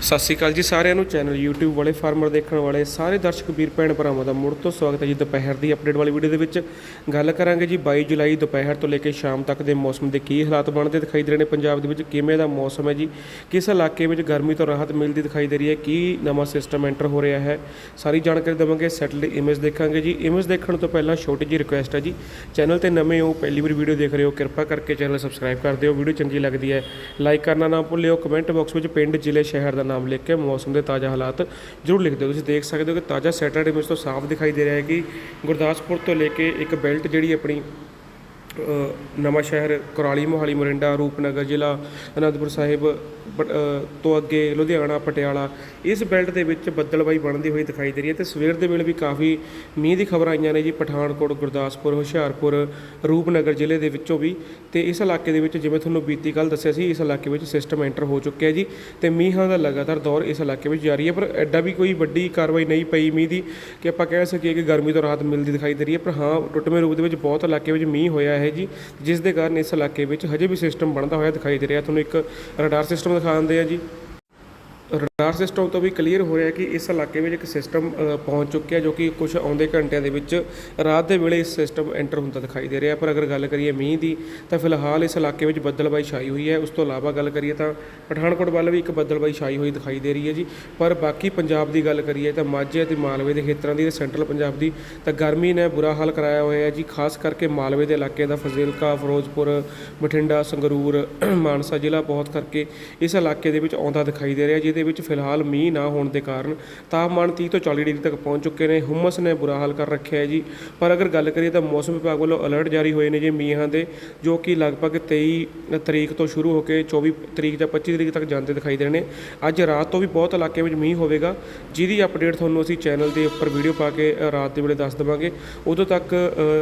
ਸਤਿ ਸ਼੍ਰੀ ਅਕਾਲ ਜੀ ਸਾਰਿਆਂ ਨੂੰ। ਚੈਨਲ YouTube ਵਾਲੇ ਫਾਰਮਰ ਦੇਖਣ ਵਾਲੇ, ਸਾਰੇ ਦਰਸ਼ਕ ਵੀਰ, ਭੈਣ ਭਰਾਵਾਂ ਦਾ ਮੁੜ ਤੋਂ ਸਵਾਗਤ ਹੈ ਜੀ ਦੁਪਹਿਰ ਦੀ ਅਪਡੇਟ ਵਾਲੀ ਵੀਡੀਓ ਦੇ ਵਿੱਚ। ਗੱਲ ਕਰਾਂਗੇ ਜੀ 22 ਜੁਲਾਈ ਦੁਪਹਿਰ ਤੋਂ ਲੈ ਕੇ ਸ਼ਾਮ ਤੱਕ ਦੇ ਮੌਸਮ ਦੇ ਕੀ ਹਾਲਾਤ ਬਣਦੇ ਦਿਖਾਈ ਦੇ ਰਹੇ ਨੇ ਪੰਜਾਬ ਦੇ ਵਿੱਚ, ਕਿਵੇਂ ਦਾ ਮੌਸਮ ਹੈ ਜੀ, ਕਿਸ ਇਲਾਕੇ ਵਿੱਚ ਗਰਮੀ ਤੋਂ ਰਾਹਤ ਮਿਲਦੀ ਦਿਖਾਈ ਦੇ ਰਹੀ ਹੈ, ਕੀ ਨਵਾਂ ਸਿਸਟਮ ਐਂਟਰ ਹੋ ਰਿਹਾ ਹੈ, ਸਾਰੀ ਜਾਣਕਾਰੀ ਦੇਵਾਂਗੇ ਸੈਟਲਡ ਇਮੇਜ ਦੇਖਾਂਗੇ ਜੀ। ਇਮੇਜ ਦੇਖਣ ਤੋਂ ਪਹਿਲਾਂ ਛੋਟੀ ਜਿਹੀ ਰਿਕੁਐਸਟ ਹੈ ਜੀ ਚੈਨਲ ਤੇ ਨਵੇਂ ਹੋ, ਪਹਿਲੀ ਵਾਰ ਵੀਡੀਓ ਦੇਖ ਰਹੇ ਹੋ, ਕਿਰਪਾ ਕਰਕੇ ਚੈਨਲ ਸਬਸਕ੍ਰਾਈਬ ਕਰ ਦਿਓ। ਵੀਡੀਓ ਚੰਗੀ ਲੱਗਦੀ ਹੈ ਲਾਈਕ ਕਰਨਾ ਨਾ ਭੁੱਲਿਓ ਕਮੈਂਟ ਬਾਕਸ ਵਿੱਚ ਪਿੰਡ, ਜ਼ਿਲ੍ਹੇ, ਸ਼ਹਿਰ ਦਾ ਨਾਮ ਲਿਖ ਕੇ ਮੌਸਮ ਦੇ ਤਾਜ਼ਾ ਹਾਲਾਤ ਜ਼ਰੂਰ ਲਿਖ ਦਿਓ ਤੁਸੀਂ ਦੇਖ ਸਕਦੇ ਹੋ ਕਿ ਤਾਜ਼ਾ ਸੈਟਰਡੇ ਵਿੱਚ ਤੋਂ ਸਾਫ਼ ਦਿਖਾਈ ਦੇ ਰਿਹਾ ਹੈ ਕਿ ਗੁਰਦਾਸਪੁਰ ਤੋਂ ਲੈ ਕੇ ਇੱਕ ਬੈਲਟ ਜਿਹੜੀ ਆਪਣੀ ਨਵਾਂ ਸ਼ਹਿਰ ਕੁਰਾਲੀ, ਮੋਹਾਲੀ, ਮੋਰਿੰਡਾ, ਰੂਪਨਗਰ ਜ਼ਿਲ੍ਹਾ, ਅਨੰਦਪੁਰ ਸਾਹਿਬ, ਬ- ਤੋਂ ਅੱਗੇ ਲੁਧਿਆਣਾ, ਪਟਿਆਲਾ, ਇਸ ਬੈਲਟ ਦੇ ਵਿੱਚ ਬੱਦਲਬਾਈ ਬਣਦੀ ਹੋਈ ਦਿਖਾਈ ਦੇ ਰਹੀ ਹੈ ਤੇ ਸਵੇਰ ਦੇ ਵੇਲੇ ਵੀ ਕਾਫੀ ਮੀਂਹ ਦੀ ਖਬਰ ਆਈਆਂ ਨੇ ਜੀ, ਪਠਾਨਕੋਟ, ਗੁਰਦਾਸਪੁਰ, ਹੁਸ਼ਿਆਰਪੁਰ, ਰੂਪਨਗਰ ਜ਼ਿਲ੍ਹੇ ਦੇ ਵਿੱਚੋਂ ਵੀ ਤੇ ਇਸ ਇਲਾਕੇ ਦੇ ਵਿੱਚ ਜਿਵੇਂ ਤੁਹਾਨੂੰ ਬੀਤੀ ਕੱਲ ਦੱਸਿਆ ਸੀ, ਇਸ ਇਲਾਕੇ ਵਿੱਚ ਸਿਸਟਮ ਐਂਟਰ ਹੋ ਚੁੱਕਿਆ ਜੀ ਤੇ ਮੀਂਹਾਂ ਦਾ ਲਗਾਤਾਰ ਦੌਰ ਇਸ ਇਲਾਕੇ ਵਿੱਚ ਜਾਰੀ ਹੈ, ਪਰ ਐਡਾ ਵੀ ਕੋਈ ਵੱਡੀ ਕਾਰਵਾਈ ਨਹੀਂ ਪਈ ਮੀਂਹ ਦੀ ਕਿ ਆਪਾਂ ਕਹਿ ਸਕੀਏ ਕਿ ਗਰਮੀ ਤੋਂ ਰਾਹਤ ਮਿਲਦੀ ਦਿਖਾਈ ਦੇ ਰਹੀ ਹੈ, ਪਰ ਹਾਂ, ਟੁੱਟਵੇਂ ਰੂਪ ਦੇ ਵਿੱਚ ਬਹੁਤ ਇਲਾਕੇ ਵਿੱਚ ਮੀਂਹ ਹੋਇਆ ਹੈ ਜੀ, ਜਿਸ ਦੇ ਕਾਰਨ ਇਸ ਇਲਾਕੇ ਵਿੱਚ ਹਜੇ ਵੀ ਸਿਸਟਮ ਬਣਦਾ ਹੋਇਆ ਦਿਖਾਈ ਦੇ ਰਿਹਾ। ਤੁਹਾਨੂੰ ਇੱਕ ਰਡਾਰ ਸਿਸਟਮ ਦਿਖਾ ਦਿੰਦੇ ਆ ਜੀ। ਰਡਾਰ ਸਿਸਟਮ ਤੋਂ ਵੀ ਕਲੀਅਰ ਹੋ ਰਿਹਾ ਕਿ ਇਸ ਇਲਾਕੇ ਵਿੱਚ ਇੱਕ ਸਿਸਟਮ ਪਹੁੰਚ ਚੁੱਕਿਆ ਜੋ ਕਿ ਕੁਝ ਆਉਂਦੇ ਘੰਟਿਆਂ ਦੇ ਵਿੱਚ ਰਾਤ ਦੇ ਵੇਲੇ ਇਸ ਸਿਸਟਮ ਐਂਟਰ ਹੁੰਦਾ ਦਿਖਾਈ ਦੇ ਰਿਹਾ ਪਰ ਅਗਰ ਗੱਲ ਕਰੀਏ ਮੀਂਹ ਦੀ, ਤਾਂ ਫਿਲਹਾਲ ਇਸ ਇਲਾਕੇ ਵਿੱਚ ਬੱਦਲਬਾਈ ਛਾਈ ਹੋਈ ਹੈ। ਉਸ ਤੋਂ ਇਲਾਵਾ ਗੱਲ ਕਰੀਏ ਤਾਂ ਪਠਾਨਕੋਟ ਵੱਲ ਵੀ ਇੱਕ ਬੱਦਲਬਾਈ ਛਾਈ ਹੋਈ ਦਿਖਾਈ ਦੇ ਰਹੀ ਹੈ ਜੀ। ਪਰ ਬਾਕੀ ਪੰਜਾਬ ਦੀ ਗੱਲ ਕਰੀਏ ਤਾਂ ਮਾਝੇ ਅਤੇ ਮਾਲਵੇ ਦੇ ਖੇਤਰਾਂ ਦੀ ਤੇ ਸੈਂਟਰਲ ਪੰਜਾਬ ਦੀ ਤਾਂ ਗਰਮੀ ਨੇ ਬੁਰਾ ਹਾਲ ਕਰਾਇਆ ਹੋਇਆ ਹੈ ਜੀ। ਖਾਸ ਕਰਕੇ ਮਾਲਵੇ ਦੇ ਇਲਾਕੇ ਦਾ ਫਜ਼ਿਲਕਾ, ਫਿਰੋਜ਼ਪੁਰ, ਬਠਿੰਡਾ, ਸੰਗਰੂਰ, ਮਾਨਸਾ ਜ਼ਿਲ੍ਹਾ ਬਹੁਤ ਕਰਕੇ ਇਸ ਇਲਾਕੇ ਦੇ ਵਿੱਚ ਆਉਂਦਾ ਦਿਖਾਈ ਦੇ ਰਿਹਾ ਜਿਹਦੇ ਵਿੱਚ ਫਿਲਹਾਲ ਮੀਂਹ ਨਾ ਹੋਣ ਦੇ ਕਾਰਨ ਤਾਪਮਾਨ 30 ਤੋਂ 40 ਡਿਗਰੀ ਤੱਕ ਪਹੁੰਚ ਚੁੱਕੇ ਨੇ। ਹੁਮਸ ਨੇ ਬੁਰਾ ਹਾਲ ਕਰ ਰੱਖਿਆ ਹੈ ਜੀ। ਪਰ ਅਗਰ ਗੱਲ ਕਰੀਏ ਤਾਂ ਮੌਸਮ ਵਿਭਾਗ ਵੱਲੋਂ ਅਲਰਟ ਜਾਰੀ ਹੋਏ ਨੇ ਜੀ ਮੀਂਹਾਂ ਦੇ, ਜੋ ਕਿ ਲਗਭਗ 23 ਤਰੀਕ ਤੋਂ ਸ਼ੁਰੂ ਹੋ ਕੇ 24 ਤਰੀਕ ਜਾਂ 25 ਤਰੀਕ ਤੱਕ ਜਾਂਦੇ ਦਿਖਾਈ ਦੇ ਰਹੇ ਨੇ। ਅੱਜ ਰਾਤ ਤੋਂ ਵੀ ਬਹੁਤ ਇਲਾਕਿਆਂ ਵਿੱਚ ਮੀਂਹ ਹੋਵੇਗਾ। ਜਿਹਦੀ ਅਪਡੇਟ ਤੁਹਾਨੂੰ ਅਸੀਂ ਚੈਨਲ ਦੇ ਉੱਪਰ ਵੀਡੀਓ ਪਾ ਕੇ ਰਾਤ ਦੇ ਵੇਲੇ ਦੱਸ ਦੇਵਾਂਗੇ। ਉਦੋਂ ਤੱਕ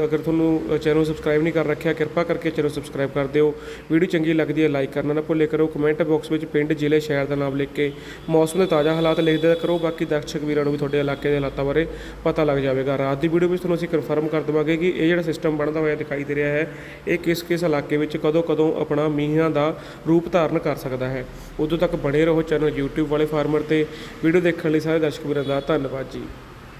ਅਗਰ ਤੁਹਾਨੂੰ ਚੈਨਲ ਸਬਸਕ੍ਰਾਈਬ ਨਹੀਂ ਕਰ ਰੱਖਿਆ, ਕਿਰਪਾ ਕਰਕੇ ਚੈਨਲ ਸਬਸਕ੍ਰਾਈਬ ਕਰ ਦਿਓ। ਵੀਡੀਓ ਚੰਗੀ ਲੱਗਦੀ ਹੈ ਲਾਈਕ ਕਰਨਾ ਨਾ ਭੁੱਲੇ ਕਰੋ। ਕਮੈਂਟ ਬਾਕਸ ਵਿੱਚ ਪਿੰਡ, ਜ਼ਿਲ੍ਹੇ, ਸ਼ਹਿਰ ਦਾ ਨਾਮ ਲਿਖ ਕੇ ਮੌਸਮ ਦੇ ਤਾਜ਼ਾ ਹਾਲਾਤ ਲਿਖਦੇ ਕਰੋ, ਬਾਕੀ ਦਰਸ਼ਕ ਵੀਰਾਂ ਨੂੰ ਵੀ ਤੁਹਾਡੇ ਇਲਾਕੇ ਦੇ ਹਾਲਾਤਾਂ ਬਾਰੇ ਪਤਾ ਲੱਗ ਜਾਵੇਗਾ। ਰਾਤ ਦੀ ਵੀਡੀਓ ਵਿੱਚ ਤੁਹਾਨੂੰ ਅਸੀਂ ਕਨਫਰਮ ਕਰ ਦੇਵਾਂਗੇ ਕਿ ਇਹ ਜਿਹੜਾ ਸਿਸਟਮ ਬਣਦਾ ਹੋਇਆ ਦਿਖਾਈ ਦੇ ਰਿਹਾ ਹੈ, ਇਹ ਕਿਸ ਕਿਸ ਇਲਾਕੇ ਵਿੱਚ ਕਦੋਂ ਕਦੋਂ ਆਪਣਾ ਮੀਂਹਾਂ ਦਾ ਰੂਪ ਧਾਰਨ ਕਰ ਸਕਦਾ ਹੈ। ਉਦੋਂ ਤੱਕ ਬਣੇ ਰਹੋ ਚੈਨਲ YouTube ਵਾਲੇ ਫਾਰਮਰ ਤੇ। ਵੀਡੀਓ ਦੇਖਣ ਲਈ ਸਾਰੇ ਦਰਸ਼ਕ ਵੀਰਾਂ ਦਾ ਧੰਨਵਾਦ ਜੀ।